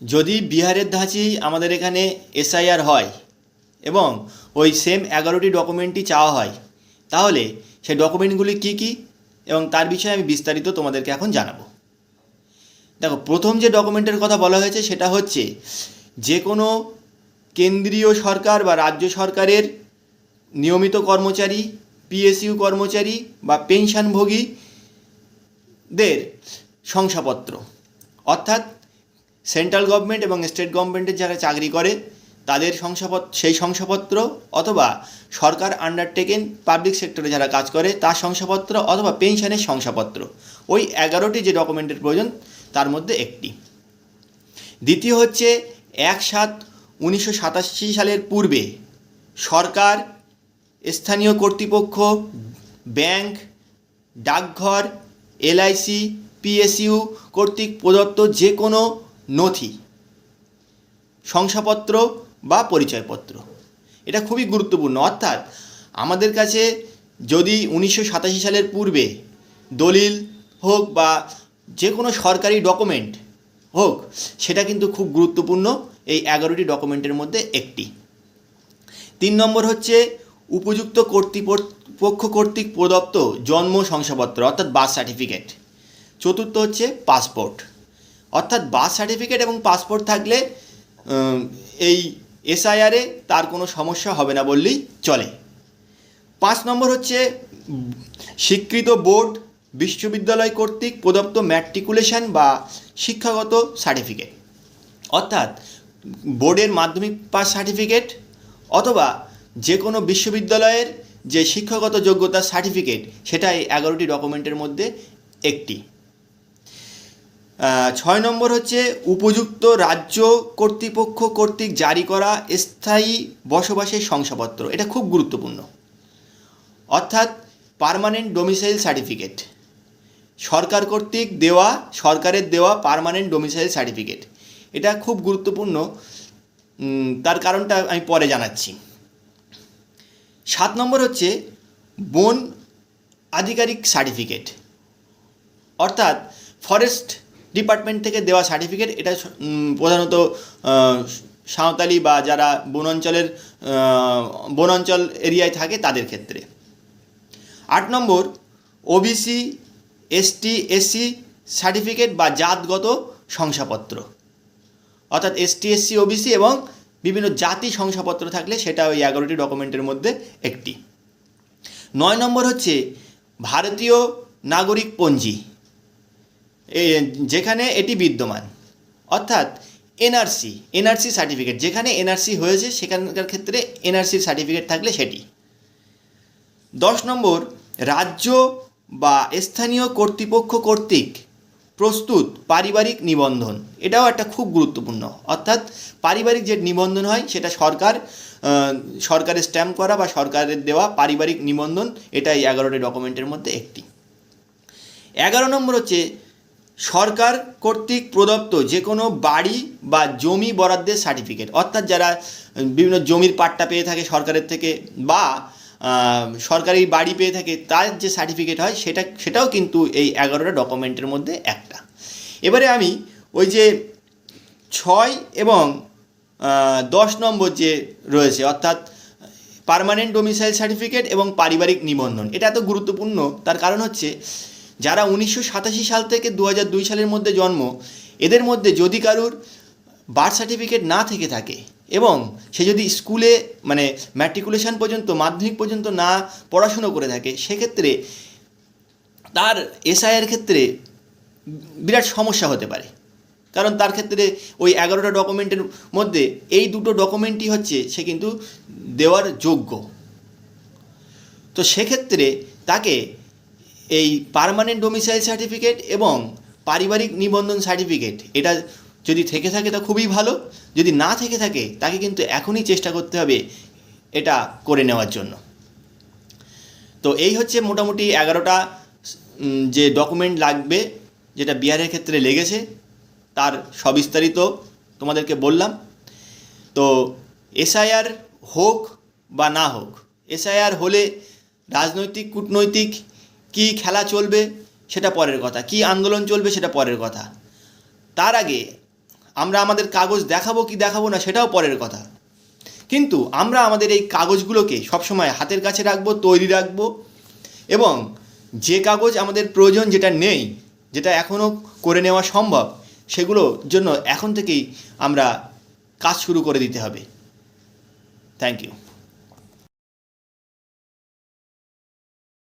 যদি বিহারের ধাঁচেই আমাদের এখানে এসআইআর হয় এবং ওই সেম এগারোটি ডকুমেন্টই চাওয়া হয়, তাহলে সেই ডকুমেন্টগুলি কী কী এবং তার বিষয়ে আমি বিস্তারিত তোমাদেরকে এখন জানাব। দেখো, প্রথম যে ডকুমেন্টের কথা বলা হয়েছে সেটা হচ্ছে যে কোনো কেন্দ্রীয় সরকার বা রাজ্য সরকারের নিয়মিত কর্মচারী পিএসইউ কর্মচারী বা পেনশনভোগীদের শংসাপত্র। অর্থাৎ সেন্ট্রাল গভর্নমেন্ট এবং স্টেট গভর্নমেন্টের যারা চাকরি করে, তাদের শংসাপত্র সেই শংসাপত্র অথবা সরকার আন্ডারটেকেন পাবলিক সেক্টরে যারা কাজ করে, তার শংসাপত্র অথবা পেনশনের শংসাপত্র। ওই এগারোটি যে ডকুমেন্টের প্রয়োজন, তার মধ্যে একটি। দ্বিতীয় হচ্ছে, এক সাত উনিশশো সালের পূর্বে সরকার, স্থানীয় কর্তৃপক্ষ, ব্যাংক, ডাকঘর এলআইসি পিএসইউ কর্তৃক প্রদত্ত যে কোনো নথি, শংসাপত্র বা পরিচয়পত্র। এটা খুবই গুরুত্বপূর্ণ। অর্থাৎ আমাদের কাছে যদি উনিশশো সাতাশি সালের পূর্বে দলিল হোক বা যে কোনো সরকারি ডকুমেন্ট হোক, সেটা কিন্তু খুব গুরুত্বপূর্ণ এই এগারোটি ডকুমেন্টের মধ্যে একটি। তিন নম্বর হচ্ছে উপযুক্ত কর্তৃপক্ষ কর্তৃক প্রদত্ত জন্ম শংসাপত্র, অর্থাৎ বার্থ সার্টিফিকেট। চতুর্থ হচ্ছে পাসপোর্ট। অর্থাৎ বার্থ সার্টিফিকেট এবং পাসপোর্ট থাকলে এই এসআইআরে তার কোনো সমস্যা হবে না বললেই চলে। পাঁচ নম্বর হচ্ছে, স্বীকৃত বোর্ড, বিশ্ববিদ্যালয় কর্তৃক প্রদত্ত ম্যাট্রিকুলেশন বা শিক্ষাগত সার্টিফিকেট। অর্থাৎ, বোর্ডের মাধ্যমিক পাস সার্টিফিকেট অথবা যে কোনো বিশ্ববিদ্যালয়ের যে শিক্ষাগত যোগ্যতা সার্টিফিকেট সেটাই এগারোটি ডকুমেন্টের মধ্যে একটি। ছয় নম্বর হচ্ছে উপযুক্ত রাজ্য কর্তৃপক্ষ কর্তৃক জারি করা স্থায়ী বসবাসের শংসাপত্র। এটা খুব গুরুত্বপূর্ণ। অর্থাৎ পারমানেন্ট ডোমিসাইল সার্টিফিকেট। সরকার কর্তৃক দেওয়া, সরকারের দেওয়া পারমানেন্ট ডোমিসাইল সার্টিফিকেট। এটা খুব গুরুত্বপূর্ণ। তার কারণটা আমি পরে জানাচ্ছি। সাত নম্বর হচ্ছে বন আধিকারিক সার্টিফিকেট। অর্থাৎ ফরেস্ট ডিপার্টমেন্ট থেকে দেওয়া সার্টিফিকেট এটা প্রধানত সাঁওতালি বা যারা বনাঞ্চলের বনাঞ্চল এরিয়ায় থাকে তাদের ক্ষেত্রে। আট নম্বর ওবিসি এসটি এসসি সার্টিফিকেট বা জাতগত শংসাপত্র। অর্থাৎ এসটি এসসি ওবিসি এবং বিভিন্ন জাতি শংসাপত্র থাকলে সেটা ওই এগারোটি ডকুমেন্টের মধ্যে একটি। নয় নম্বর হচ্ছে, ভারতীয় নাগরিক পঞ্জি। যেখানে এটি বিদ্যমান, অর্থাৎ এনআরসি এনআরসি সার্টিফিকেট যেখানে এনআরসি হয়েছে, সেখানকার ক্ষেত্রে এনআরসির সার্টিফিকেট থাকলে সেটি। দশ নম্বর, রাজ্য বা স্থানীয় কর্তৃপক্ষ কর্তৃক প্রস্তুত পারিবারিক নিবন্ধন, এটাও একটা খুব গুরুত্বপূর্ণ, অর্থাৎ পারিবারিক যে নিবন্ধন হয়, সেটা সরকার সরকারের স্ট্যাম্প করা বা সরকারের দেওয়া পারিবারিক নিবন্ধন এটা এই এগারোটি ডকুমেন্টের মধ্যে একটি। এগারো নম্বর হচ্ছে সরকার কর্তৃক প্রদত্ত যে কোনো বাড়ি বা জমি বরাদ্দের সার্টিফিকেট অর্থাৎ যারা বিভিন্ন জমির পাট্টা পেয়ে থাকে সরকারের থেকে বা সরকারি বাড়ি পেয়ে থাকে, তার যে সার্টিফিকেট হয়, সেটা, সেটাও কিন্তু এই এগারোটা ডকুমেন্টের মধ্যে একটা। এবারে আমি ওই যে ছয় এবং দশ নম্বর যে রয়েছে, অর্থাৎ পার্মানেন্ট ডোমিসাইল সার্টিফিকেট এবং পারিবারিক নিবন্ধন, এটা এত গুরুত্বপূর্ণ, তার কারণ হচ্ছে যারা উনিশশো সাতাশি সাল থেকে দু সালের মধ্যে জন্ম, এদের মধ্যে যদি কারুর বার্থ সার্টিফিকেট না থেকে থাকে এবং সে যদি স্কুলে মানে ম্যাট্রিকুলেশন পর্যন্ত, মাধ্যমিক পর্যন্ত না পড়াশুনো করে থাকে, সেক্ষেত্রে তার এসআইয়ের ক্ষেত্রে বিরাট সমস্যা হতে পারে। কারণ তার ক্ষেত্রে ওই এগারোটা ডকুমেন্টের মধ্যে এই দুটো ডকুমেন্টই হচ্ছে সে কিন্তু দেওয়ার যোগ্য। তো সেক্ষেত্রে তাকে এই পার্মানেন্ট ডোমিসাইল সার্টিফিকেট এবং পারিবারিক নিবন্ধন সার্টিফিকেট এটা যদি থেকে থাকে তা খুবই ভালো, যদি না থেকে থাকে তাকে কিন্তু এখনই চেষ্টা করতে হবে এটা করে নেওয়ার জন্য। তো এই হচ্ছে মোটামুটি এগারোটা যে ডকুমেন্ট লাগবে, যেটা বিহারের ক্ষেত্রে লেগেছে, তার সবিস্তারিত তোমাদেরকে বললাম। তো এসআইআর হোক বা না হোক এসআইআর হলে রাজনৈতিক, কূটনৈতিক কি খেলা চলবে সেটা পরের কথা, কি আন্দোলন চলবে সেটা পরের কথা। তার আগে আমরা আমাদের কাগজ দেখাবো কি দেখাবো না সেটাও পরের কথা। কিন্তু আমরা আমাদের এই কাগজগুলোকে সবসময় হাতের কাছে রাখব, তৈরি রাখব এবং যে কাগজ আমাদের প্রয়োজন যেটা নেই, যেটা এখনও করে নেওয়া সম্ভব সেগুলোর জন্য এখন থেকেই আমরা কাজ শুরু করে দিতে হবে। Thank you